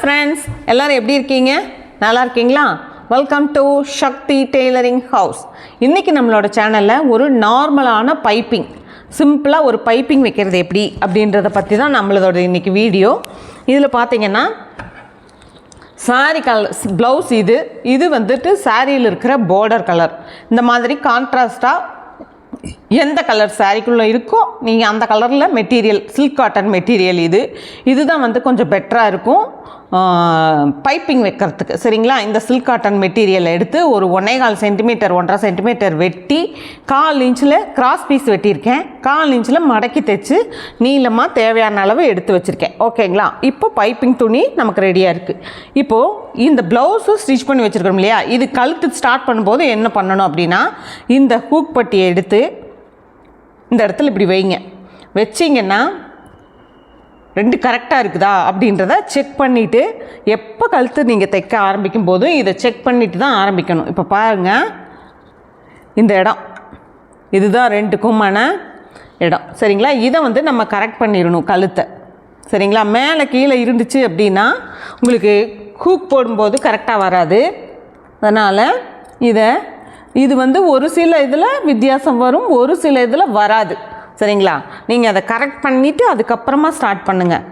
Friends எல்லோரும் எப்படி இருக்கீங்க? நல்லா இருக்கீங்களா? Welcome to Sakthi tailoring house இன்றைக்கி நம்மளோட சேனலில் ஒரு நார்மலான பைப்பிங் சிம்பிளாக ஒரு பைப்பிங் வைக்கிறது எப்படி? அப்படின்றத பற்றி தான் நம்மளதோட இன்றைக்கி வீடியோ இதில் பார்த்தீங்கன்னா சாரி கலர் ப்ளவுஸ் இது இது வந்துட்டு சாரியில் இருக்கிற பார்டர் கலர் இந்த மாதிரி கான்ட்ராஸ்டாக எந்த கலர் சாரிக்குள்ளே இருக்கோ நீங்கள் அந்த கலரில் மெட்டீரியல் சில்க் காட்டன் மெட்டீரியல் இது இதுதான் வந்து கொஞ்சம் பெட்டராக இருக்கும். பைப்பிங் வைக்கிறதுக்கு. சரிங்களா? இந்த சில்க் காட்டன் மெட்டீரியல் எடுத்து ஒரு ஒன்றே கால் சென்டிமீட்டர் ஒன்றரை சென்டிமீட்டர் வெட்டி கால் இன்ச்சில் கிராஸ் பீஸ் வெட்டியிருக்கேன். கால் இன்ச்சில் மடக்கி தைச்சு நீளமாக தேவையான அளவு எடுத்து வச்சுருக்கேன். ஓகேங்களா இப்போ பைப்பிங் துணி நமக்கு ரெடியாக இருக்குது இப்போது இந்த ப்ளவுஸும் ஸ்டிச் பண்ணி வச்சுருக்கோம் இல்லையா? இது கழுத்து ஸ்டார்ட் பண்ணும்போது என்ன பண்ணணும் அப்படின்னா இந்த ஹூக் பட்டியை எடுத்து இந்த இடத்துல இப்படி வைங்க. வச்சிங்கன்னா ரெண்டு கரெக்டாக இருக்குதா அப்படின்றத செக் பண்ணிவிட்டு எப்போ கழுத்து நீங்கள் தைக்க ஆரம்பிக்கும் போதும் இதை செக் பண்ணிவிட்டு தான் ஆரம்பிக்கணும். இப்போ பாருங்கள் இந்த இடம். இதுதான் ரெண்டுக்குமான இடம். சரிங்களா? இதை வந்து நம்ம கரெக்ட் பண்ணிடணும் கழுத்தை. சரிங்களா? மேலே கீழே இருந்துச்சு அப்படின்னா உங்களுக்கு ஹூக் போடும்போது கரெக்டாக வராது. அதனால் இதை இது வந்து ஒரு சில இதில் வித்தியாசம் வரும் ஒரு சில இதில் வராது. சரிங்களா? நீங்கள் அதை கரெக்ட் பண்ணிவிட்டு அதுக்கப்புறமா ஸ்டார்ட் பண்ணுங்கள்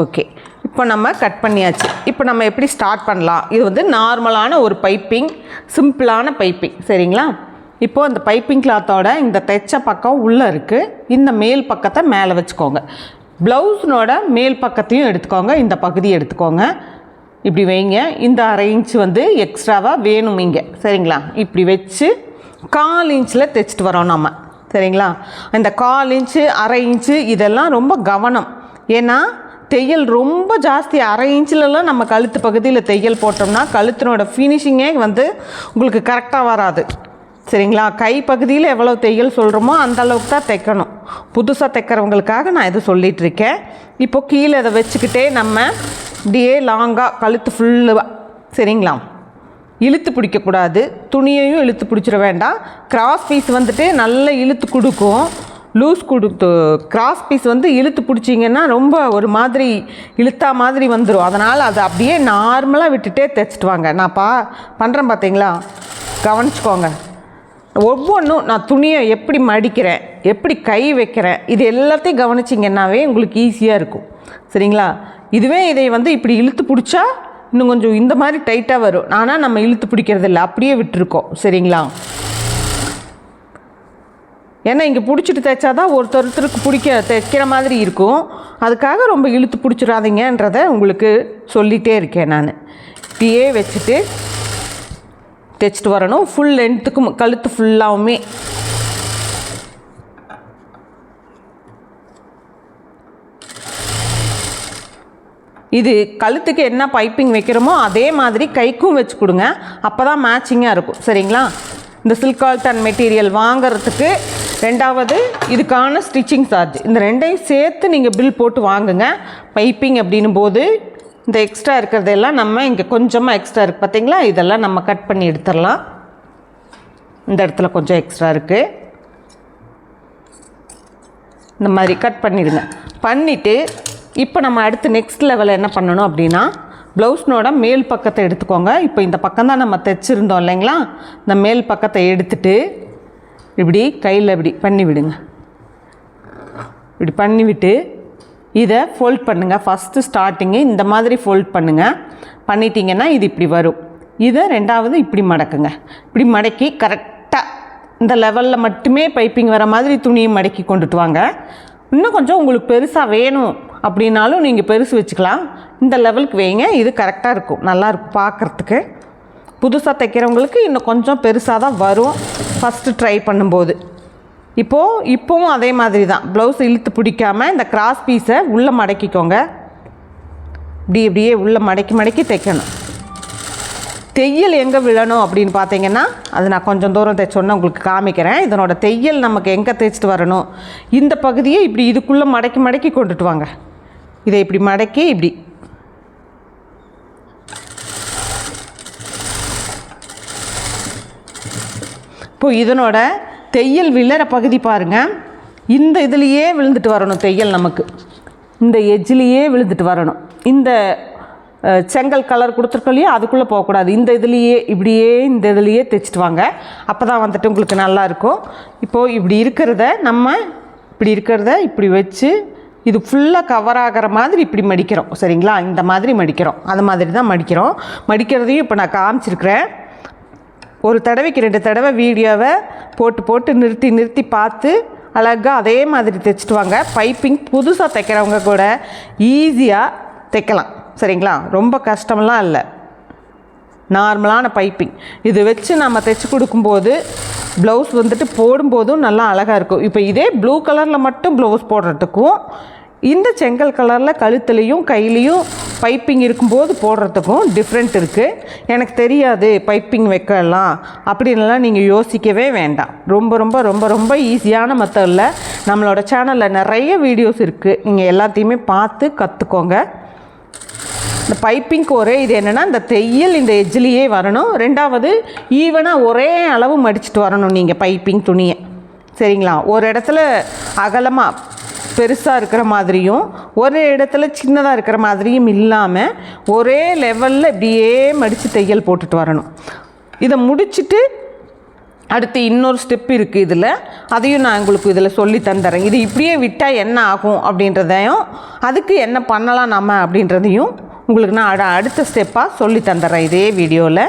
ஓகே இப்போ நம்ம கட் பண்ணியாச்சு. இப்போ நம்ம எப்படி ஸ்டார்ட் பண்ணலாம்? இது வந்து நார்மலான ஒரு பைப்பிங் சிம்பிளான பைப்பிங் சரிங்களா? இப்போது அந்த பைப்பிங் கிளாத்தோட இந்த தைச்ச பக்கம் உள்ளே இருக்குது இந்த மேல் பக்கத்தை மேலே வச்சுக்கோங்க. ப்ளவுஸ்னோட மேல் பக்கத்தையும் எடுத்துக்கோங்க. இந்த பகுதியை எடுத்துக்கோங்க. இப்படி வைங்க. இந்த அரை இன்ச் வந்து எக்ஸ்ட்ராவாக வேணும் இங்கே. சரிங்களா? இப்படி வச்சு கால் இன்ச்சில் தைச்சிட்டு வரோம் நம்ம சரிங்களா? இந்த கால் இன்ச்சு அரை இன்ச்சு இதெல்லாம் ரொம்ப கவனம். ஏன்னா தையல் ரொம்ப ஜாஸ்தி. அரை இன்ச்சிலலாம் நம்ம கழுத்து பகுதியில் தையல் போட்டோம்னா கழுத்தினோட ஃபினிஷிங்கே வந்து உங்களுக்கு கரெக்டாக வராது. சரிங்களா? கை பகுதியில் எவ்வளோ தையல் சொல்கிறோமோ அந்த அளவுக்கு தான் தைக்கணும். புதுசாக தைக்கிறவங்களுக்காக நான் இது சொல்லிகிட்டு இருக்கேன். இப்போ கீழே இதை வச்சுக்கிட்டே நம்ம இப்படியே லாங்காக கழுத்து ஃபுல்லாக சரிங்களா? இழுத்து பிடிக்கக்கூடாது. துணியையும் இழுத்து பிடிச்சிட வேண்டாம். கிராஸ் பீஸ் வந்துட்டு நல்லா இழுத்து கொடுக்கும். லூஸ் கொடுத்து கிராஸ் பீஸ் வந்து இழுத்து பிடிச்சிங்கன்னா ரொம்ப ஒரு மாதிரி இழுத்தா மாதிரி வந்துடும் அதனால் அதை அப்படியே நார்மலாக விட்டுட்டே தைச்சிட்டு வாங்க. நான் பா பண்ணுறேன் பார்த்தீங்களா கவனிச்சுக்கோங்க. ஒவ்வொன்றும் நான் துணியை எப்படி மடிக்கிறேன் எப்படி கை வைக்கிறேன் இது எல்லாத்தையும் கவனிச்சிங்கன்னாவே உங்களுக்கு ஈஸியாக இருக்கும். சரிங்களா? இதுவே இதை வந்து இப்படி இழுத்து பிடிச்சா இன்னும் கொஞ்சம் இந்த மாதிரி டைட்டாக வரும். ஆனால் நம்ம இழுத்து பிடிக்கிறது இல்லை அப்படியே விட்டுருக்கோம். சரிங்களா? ஏன்னா இங்கே பிடிச்சிட்டு தைச்சாதான் ஒருத்தர் ஒருத்தருக்கு பிடிக்க தைக்கிற மாதிரி இருக்கும். அதுக்காக ரொம்ப இழுத்து பிடிச்சிடாதீங்கன்றத உங்களுக்கு சொல்லிகிட்டே இருக்கேன் நான். இப்படியே வச்சுட்டு தைச்சிட்டு வரணும். ஃபுல் லென்த்துக்கு கழுத்து ஃபுல்லாகவுமே இது கழுத்துக்கு என்ன பைப்பிங் வைக்கிறோமோ அதே மாதிரி கைக்கும் வச்சு கொடுங்க. அப்போ தான் மேட்சிங்காக இருக்கும். சரிங்களா? இந்த சில்க் காட்டன் மெட்டீரியல் வாங்கிறதுக்கு ரெண்டாவது இதுக்கான ஸ்டிச்சிங் சார்ஜ் இந்த ரெண்டையும் சேர்த்து நீங்கள் பில் போட்டு வாங்குங்க. பைப்பிங் அப்படின்னும் போது இந்த எக்ஸ்ட்ரா இருக்கிறதெல்லாம் நம்ம இங்கே கொஞ்சமாக எக்ஸ்ட்ரா இருக்குது பார்த்தீங்களா இதெல்லாம் நம்ம கட் பண்ணி எடுத்துடலாம். இந்த இடத்துல கொஞ்சம் எக்ஸ்ட்ரா இருக்குது இந்த மாதிரி கட் பண்ணிடுங்க. பண்ணிவிட்டு இப்போ நம்ம அடுத்து நெக்ஸ்ட் லெவலில் என்ன பண்ணணும் அப்படின்னா ப்ளவுஸ்னோட மேல் பக்கத்தை எடுத்துக்கோங்க. இப்போ இந்த பக்கம் தான் நம்ம தைச்சிருந்தோம் இல்லைங்களா? இந்த மேல் பக்கத்தை எடுத்துட்டு இப்படி கையில் இப்படி பண்ணி விடுங்க. இப்படி பண்ணிவிட்டு இதை ஃபோல்ட் பண்ணுங்கள் ஃபஸ்ட்டு ஸ்டார்டிங்கு இந்த மாதிரி ஃபோல்ட் பண்ணுங்கள் பண்ணிட்டீங்கன்னா இது இப்படி வரும். இதை ரெண்டாவது இப்படி மடக்குங்க. இப்படி மடக்கி கரெக்டாக இந்த லெவலில் மட்டுமே பைப்பிங் வர மாதிரி துணியை மடக்கி கொண்டுட்டு வாங்க. இன்னும் கொஞ்சம் உங்களுக்கு பெருசாக வேணும். அப்படின்னாலும் நீங்கள் பெருசு வச்சுக்கலாம். இந்த லெவலுக்கு வைங்க இது கரெக்டாக இருக்கும். நல்லாயிருக்கும் பார்க்குறதுக்கு புதுசாக தைக்கிறவங்களுக்கு இன்னும் கொஞ்சம் பெருசாக தான் வரும். ஃபஸ்ட்டு ட்ரை பண்ணும்போது. இப்போது இப்போவும் அதே மாதிரி தான். ப்ளவுஸ் இழுத்து பிடிக்காம இந்த கிராஸ் பீஸை உள்ளே மடக்கிக்கோங்க. இப்படி இப்படியே உள்ளே மடக்கி மடக்கி தைக்கணும். தையல் எங்கே விழணும் அப்படின்னு பார்த்தீங்கன்னா அது நான் கொஞ்சம் தூரம் தைச்சோன்னே உங்களுக்கு காமிக்கிறேன். இதனோட தையல் நமக்கு எங்கே தைச்சிட்டு வரணும்? இந்த பகுதியை இப்படி இதுக்குள்ளே மடக்கி மடக்கி கொண்டுட்டு வாங்க. இதை இப்படி மடக்கி இப்படி. இப்போ இதனோட தையல் விழற பகுதி பாருங்கள் இந்த இதுலேயே விழுந்துட்டு வரணும் தையல் நமக்கு. இந்த எஜ்ஜிலேயே விழுந்துட்டு வரணும். இந்த செங்கல் கலர் கொடுத்துருக்கோம் இல்லையா? அதுக்குள்ளே போகக்கூடாது. இந்த இதுலேயே இப்படியே இந்த இதுலேயே தைச்சிட்டு வாங்க. அப்போ தான் வந்துட்டு உங்களுக்கு நல்லாயிருக்கும் இப்போது இப்படி இருக்கிறத நம்ம இப்படி இருக்கிறத இப்படி வச்சு இது ஃபுல்லாக கவர் ஆகிற மாதிரி இப்படி மடிக்கிறோம். சரிங்களா? இந்த மாதிரி மடிக்கிறோம். அது மாதிரி தான் மடிக்கிறோம். மடிக்கிறதையும் இப்போ நான் காமிச்சிருக்கிறேன். ஒரு தடவைக்கு ரெண்டு தடவை வீடியோவை போட்டு போட்டு நிறுத்தி நிறுத்தி பார்த்து அழகாக அதே மாதிரி தைச்சிட்டு வாங்க. பைப்பிங் புதுசாக தைக்கிறவங்க கூட ஈஸியாக தைக்கலாம். சரிங்களா? ரொம்ப கஷ்டம்லாம் இல்லை. நார்மலான பைப்பிங் இது வச்சு நம்ம தைச்சி கொடுக்கும்போது ப்ளவுஸ் வந்துட்டு போடும்போதும் நல்லா அழகாக இருக்கும். இப்போ இதே ப்ளூ கலரில் மட்டும் ப்ளவுஸ் போடுறதுக்கும் இந்த செங்கல் கலரில் கழுத்துலேயும் கையிலையும் பைப்பிங் இருக்கும்போது போடுறதுக்கும் டிஃப்ரெண்ட் இருக்குது எனக்கு தெரியாது பைப்பிங் வைக்கலாம் அப்படின்லாம் நீங்கள் யோசிக்கவே வேண்டாம். ரொம்ப ரொம்ப ரொம்ப ரொம்ப ஈஸியான மெத்தடில் நம்மளோட சேனலில் நிறைய வீடியோஸ் இருக்குது நீங்கள் எல்லாத்தையுமே பார்த்து கற்றுக்கோங்க இந்த பைப்பிங்க்கு ஒரே இது என்னென்னா இந்த தையல் இந்த எஜ்ஜிலேயே வரணும். ரெண்டாவது ஈவனாக ஒரே அளவு மடிச்சிட்டு வரணும் நீங்கள் பைப்பிங் துணியை. சரிங்களா? ஒரு இடத்துல அகலமாக பெருசாக இருக்கிற மாதிரியும் ஒரு இடத்துல சின்னதாக இருக்கிற மாதிரியும் இல்லாமல் ஒரே லெவலில் இப்படியே மடித்து தையல் போட்டுட்டு வரணும். இதை முடிச்சுட்டு அடுத்து இன்னொரு ஸ்டெப் இருக்குது இதில். அதையும் நான் உங்களுக்கு இதில் சொல்லி தந்துடுறேன் இது இப்படியே விட்டால் என்ன ஆகும் அப்படின்றதையும் அதுக்கு என்ன பண்ணலாம் நம்ம அப்படின்றதையும் உங்களுக்கு நான் அட அடுத்த ஸ்டெப்பாக சொல்லி தந்துடுறேன் இதே வீடியோவில்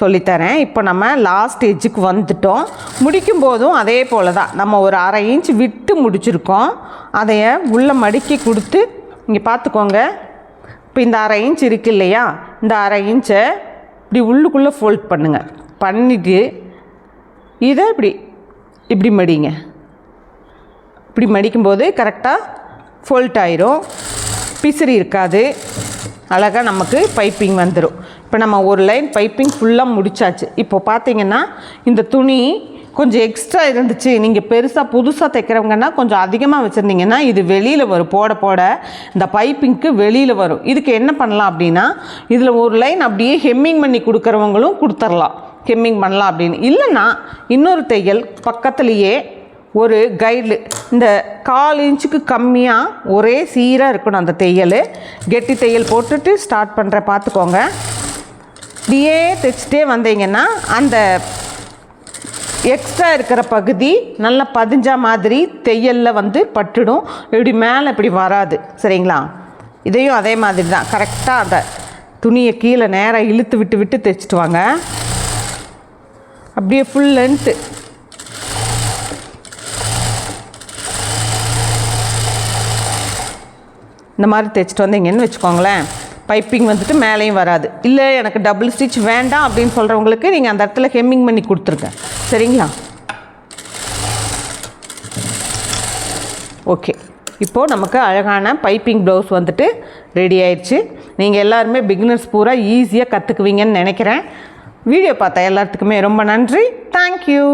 சொல்லித்தரேன் இப்போ நம்ம லாஸ்ட் எஜ்ஜுக்கு வந்துட்டோம். முடிக்கும் போதும் அதே போல் தான் நம்ம ஒரு அரை இன்ச் விட்டு முடிச்சிருக்கோம். அதைய உள்ளே மடக்கி கொடுத்து இங்கே பார்த்துக்கோங்க இப்போ இந்த அரை இன்ச் இருக்கு இல்லையா? இந்த அரை இன்ச்சை இப்படி உள்ளுக்குள்ளே ஃபோல்ட் பண்ணுங்கள் பண்ணிவிட்டு இதை இப்படி இப்படி மடிங்க. இப்படி மடிக்கும்போது கரெக்டாக ஃபோல்ட் ஆயிரும். பிசிறி இருக்காது. அழகாக நமக்கு பைப்பிங் வந்துடும் இப்போ நம்ம ஒரு லைன் பைப்பிங் ஃபுல்லாக முடிச்சாச்சு. இப்போ பார்த்தீங்கன்னா இந்த துணி கொஞ்சம் எக்ஸ்ட்ரா இருந்துச்சு. நீங்கள் பெருசாக புதுசாக தைக்கிறவங்கன்னா கொஞ்சம் அதிகமாக வச்சுருந்தீங்கன்னா இது வெளியில் வரும். போட போட இந்த பைப்பிங்க்கு வெளியில் வரும். இதுக்கு என்ன பண்ணலாம் அப்படின்னா இதில் ஒரு லைன் அப்படியே ஹெம்மிங் பண்ணி கொடுக்குறவங்களும் கொடுத்துர்லாம். ஹெம்மிங் பண்ணலாம் அப்படின்னு. இல்லைன்னா இன்னொரு தையல் பக்கத்துலேயே ஒரு கைடு இந்த கால் இன்ச்சுக்கு கம்மியாக ஒரே சீராக இருக்கணும் அந்த தையல். கெட்டி தையல் போட்டுட்டு ஸ்டார்ட் பண்ணுற பார்த்துக்கோங்க இப்படியே தைச்சிட்டே வந்தீங்கன்னா அந்த எக்ஸ்ட்ரா இருக்கிற பகுதி நல்லா பதிஞ்ச மாதிரி தையலில் வந்து பட்டுடும். இப்படி மேலே இப்படி வராது. சரிங்களா? இதையும் அதே மாதிரி தான். கரெக்டாக அந்த துணியை கீழே நேராக இழுத்து விட்டு விட்டு தைச்சிட்டு வாங்க. அப்படியே ஃபுல் லென்த்து இந்த மாதிரி தைச்சிட்டு வந்தீங்கன்னு வச்சுக்கோங்களேன். பைப்பிங் வந்துட்டு மேலேயும் வராது. இல்லை எனக்கு டபுள் ஸ்டிச் வேண்டாம் அப்படின்னு சொல்கிறவங்களுக்கு நீங்கள் அந்த இடத்துல ஹெம்மிங் பண்ணி கொடுத்துருங்க. சரிங்களா? ஓகே இப்போது நமக்கு அழகான பைப்பிங் ப்ளவுஸ் வந்துட்டு ரெடி ஆயிடுச்சு. நீங்கள் எல்லாருமே பிகினர்ஸ் பூரா ஈஸியாக கற்றுக்குவீங்கன்னு நினைக்கிறேன். வீடியோ பார்த்தா எல்லாத்துக்குமே ரொம்ப நன்றி. தேங்க்யூ